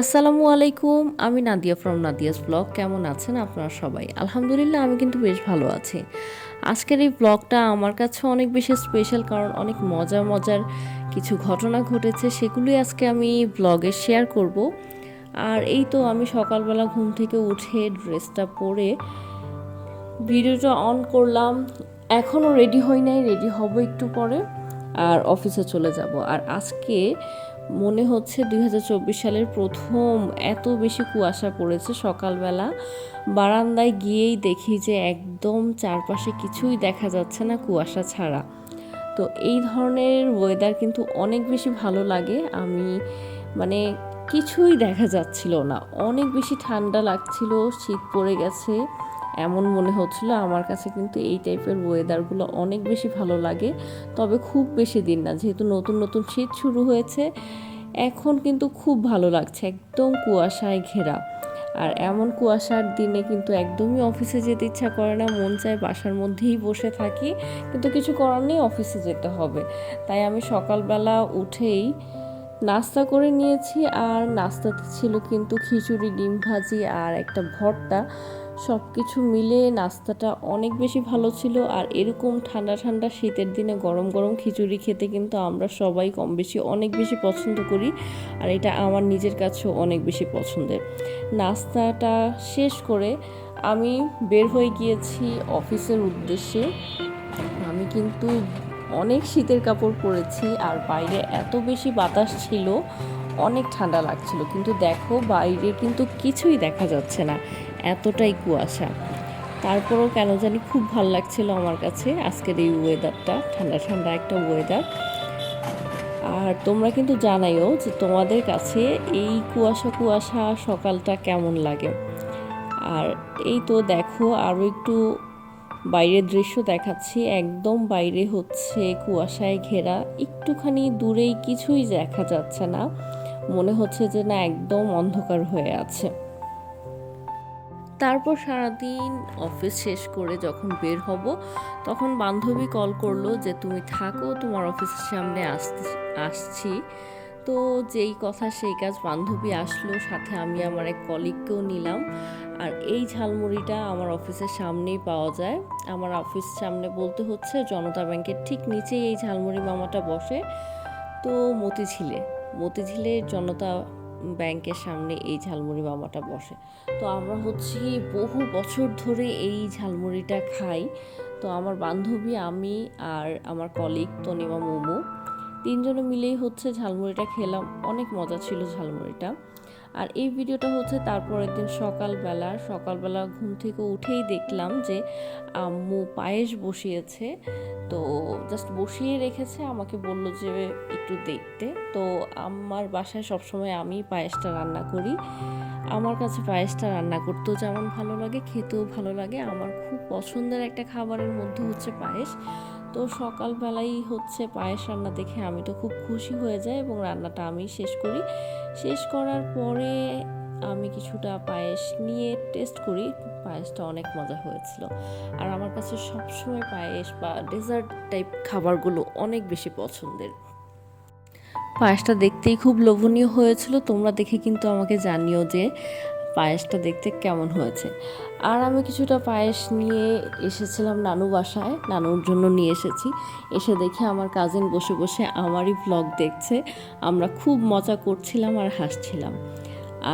আসসালামু আলাইকুম, আমি নাদিয়া ফ্রম নাদিয়াস ব্লগ কেমন আছেন আপনারা সবাই? আলহামদুলিল্লাহ, আমি কিন্তু বেশ ভালো আছি। আজকের এই ব্লগটা আমার কাছে অনেক বেশি স্পেশাল কারণ অনেক মজার মজার কিছু ঘটনা ঘটেছে, সেগুলোই আজকে আমি ব্লগে শেয়ার করব। আর এই তো আমি সকালবেলা ঘুম থেকে উঠে ড্রেসটা পরে ভিডিওটা অন করলাম। এখনও রেডি হই নাই রেডি হব একটু পরে। আর অফিসে চলে যাব। আর আজকে মনে হচ্ছে দু হাজার চব্বিশ সালের প্রথম এত বেশি কুয়াশা পড়েছে সকালবেলা। বারান্দায় গিয়েই দেখি যে একদম চারপাশে কিছুই দেখা যাচ্ছে না কুয়াশা ছাড়া। তো এই ধরনের ওয়েদার কিন্তু অনেক বেশি ভালো লাগে। আমি মানে কিছুই দেখা যাচ্ছিল না। অনেক বেশি ঠান্ডা লাগছিল, শীত পড়ে গেছে। এমন মনে হচ্ছিল আমার কাছে কিন্তু এই টাইপের ওয়েদারগুলো অনেক বেশি ভালো লাগে। তবে খুব বেশি দিন না, যেহেতু নতুন নতুন শীত শুরু হয়েছে, এখন কিন্তু খুব ভালো লাগছে, একদম কুয়াশায় ঘেরা। আর এমন কুয়াশার দিনে কিন্তু একদমই অফিসে যেতে ইচ্ছা করে না, মন চায় বাসার মধ্যেই বসে থাকি, কিন্তু কিছু করার নেই অফিসে যেতে হবে। তাই আমি সকালবেলা উঠেই নাস্তা করে নিয়েছি আর নাস্তাতে ছিল কিন্তু খিচুড়ি, ডিম ভাজি আর একটা ভর্তা। সব কিছু মিলে নাস্তাটা অনেক বেশি ভালো ছিল আর এরকম ঠান্ডা ঠান্ডা শীতের দিনে গরম গরম খিচুড়ি খেতে কিন্তু আমরা সবাই কম বেশি অনেক বেশি পছন্দ করি আর এটা আমার নিজের কাছেও অনেক বেশি পছন্দের। নাস্তাটা শেষ করে আমি বের হয়ে গিয়েছি অফিসের উদ্দেশ্যে। আমি কিন্তু অনেক শীতের কাপড় পরেছি আর বাইরে এত বেশি বাতাস ছিল, অনেক ঠান্ডা লাগছিল। কিন্তু দেখো, বাইরে কিন্তু কিছুই দেখা যাচ্ছে না, এতটাই কুয়াশা। তারপরও কেন জানি খুব ভালো লাগছিল আমার কাছে আজকের এই ওয়েদারটা ঠান্ডা ঠান্ডা একটা ওয়েদার আর তোমরা কিন্তু জানাইও যে তোমাদের কাছে এই কুয়াশা কুয়াশা সকালটা কেমন লাগে। আর এই তো দেখো আরও একটু বাইরের দৃশ্য দেখাচ্ছি, একদম বাইরে হচ্ছে কুয়াশায় ঘেরা, একটুখানি দূরেই কিছুই দেখা যাচ্ছে না। মনে হচ্ছে যে না, একদম অন্ধকার হয়ে আছে। তারপর সারাদিন অফিস শেষ করে যখন বের হব, তখন বান্ধবী কল করল যে, তুমি থাকো, তোমার অফিসের সামনে আসতে, আসছি। তো যেই কথা সেই কাজ বান্ধবী আসলো, সাথে আমি আমার এক কলিগকেও নিলাম। আর এই ঝালমুড়িটা আমার অফিসের সামনেই পাওয়া যায়। আমার অফিস সামনে বলতে হচ্ছে জনতা ব্যাংকের ঠিক নিচেই এই ঝালমুড়ি মামাটা বসে। তো মতিঝিলে মতিঝিলের জনতা ব্যাংকের সামনে এই ঝালমুড়ি মামাটা বসে। তো আমরা হচ্ছে বহু বছর ধরে এই ঝালমুড়িটা খাই। তো আমার বান্ধবী, আমি আর আমার কলিগ তনিমা মোমো। তিনজনে মিলেই হচ্ছে ঝালমুড়িটা খেলাম। অনেক মজা ছিল ঝালমুড়িটা। আর এই ভিডিওটা হচ্ছে তারপরের দিন সকালবেলা। সকালবেলা ঘুম থেকে উঠেই দেখলাম যে আম্মু পায়েস বসিয়েছে। তো জাস্ট বসিয়ে রেখেছে। আমাকে বলল যে একটু দেখতে। তো আমার বাসায় সবসময় আমি পায়েসটা রান্না করি। আমার কাছে পায়েসটা রান্না করতেও যেমন ভালো লাগে, খেতেও ভালো লাগে। আমার খুব পছন্দের একটা খাবারের মধ্যে হচ্ছে পায়েস। তো সকালবেলাই হচ্ছে পায়েস রান্না দেখে আমি তো খুব খুশি হয়ে যাই এবং রান্নাটা আমি শেষ করি। শেষ করার পরে আমি কিছুটা পায়েস নিয়ে টেস্ট করি, পায়েসটা অনেক মজা হয়েছিল। আর আমার কাছে সবসময় পায়েস বা ডেজার্ট টাইপ খাবারগুলো অনেক বেশি পছন্দের। পায়েসটা দেখতেই খুব লোভনীয় হয়েছিল, তোমরা দেখে কিন্তু আমাকে জানিও যে পায়েসটা দেখতে কেমন হয়েছে। আর আমি কিছুটা পায়েস নিয়ে এসেছিলাম নানু বাসায়, নানুর জন্য নিয়ে এসেছি। এসে দেখে আমার কাজিন বসে বসে আমারই ব্লগ দেখছে। আমরা খুব মজা করছিলাম আর হাসছিলাম।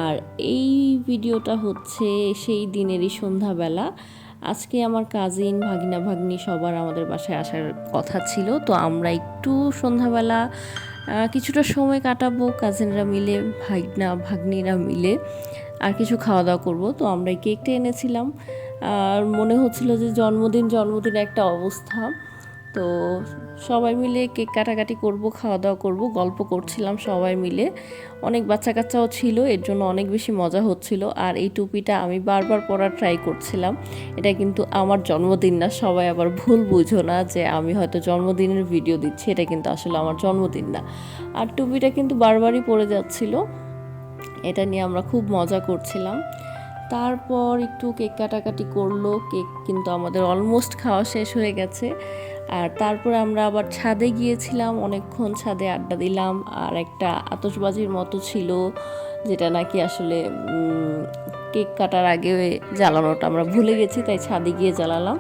আর এই ভিডিওটা হচ্ছে সেই দিনেরই সন্ধ্যাবেলা। আজকে আমার কাজিন ভাগিনা, ভাগ্নি সবার আমাদের বাসায় আসার কথা ছিল। তো আমরা একটু সন্ধ্যাবেলা কিছুটা সময় কাটাবো কাজিনরা মিলে, ভাগনা, ভাগ্নিরা মিলে। আর কিছু খাওয়া দাওয়া করব। তো আমরা কেকটা এনেছিলাম। আর মনে হচ্ছিল যে জন্মদিন জন্মদিন একটা অবস্থা। তো সবাই মিলে কেক কাটাকাটি করব খাওয়া দাওয়া করব, গল্প করছিলাম সবাই মিলে। অনেক বাচ্চা কাচ্চাও ছিল, এর জন্য অনেক বেশি মজা হচ্ছিল। আর এই টুপিটা আমি বারবার পরার ট্রাই করছিলাম। এটা কিন্তু আমার জন্মদিন না, সবাই আবার ভুল বুঝো না যে আমি হয়তো জন্মদিনের ভিডিও দিচ্ছি, এটা কিন্তু আসলে আমার জন্মদিন না। আর টুপিটা কিন্তু বারবারই পরে যাচ্ছিল। এটা নিয়ে আমরা খুব মজা করছিলাম। তারপর একটু কেক কাটাকাটি করল, কেক কিন্তু আমাদের অলমোস্ট খাওয়া শেষ হয়ে গেছে। আর তারপর আমরা আবার ছাদে গিয়েছিলাম, অনেকক্ষণ ছাদে আড্ডা দিলাম। আর একটা আতসবাজির মতো ছিল, যেটা নাকি আসলে কেক কাটার আগে জ্বালানোটা আমরা ভুলে গেছি, তাই ছাদে গিয়ে জ্বালালাম।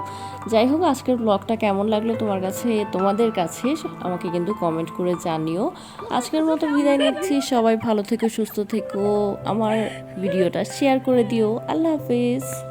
যাই হোক, আজকের ব্লগটা কেমন লাগল তোমার কাছে, তোমাদের কাছে, আমাকে কিন্তু কমেন্ট করে জানিও। আজকের মতো বিদায় নিচ্ছি, সবাই ভালো থেকো, সুস্থ থেকো, আমার ভিডিওটা শেয়ার করে দিও। আল্লাহ হাফেজ।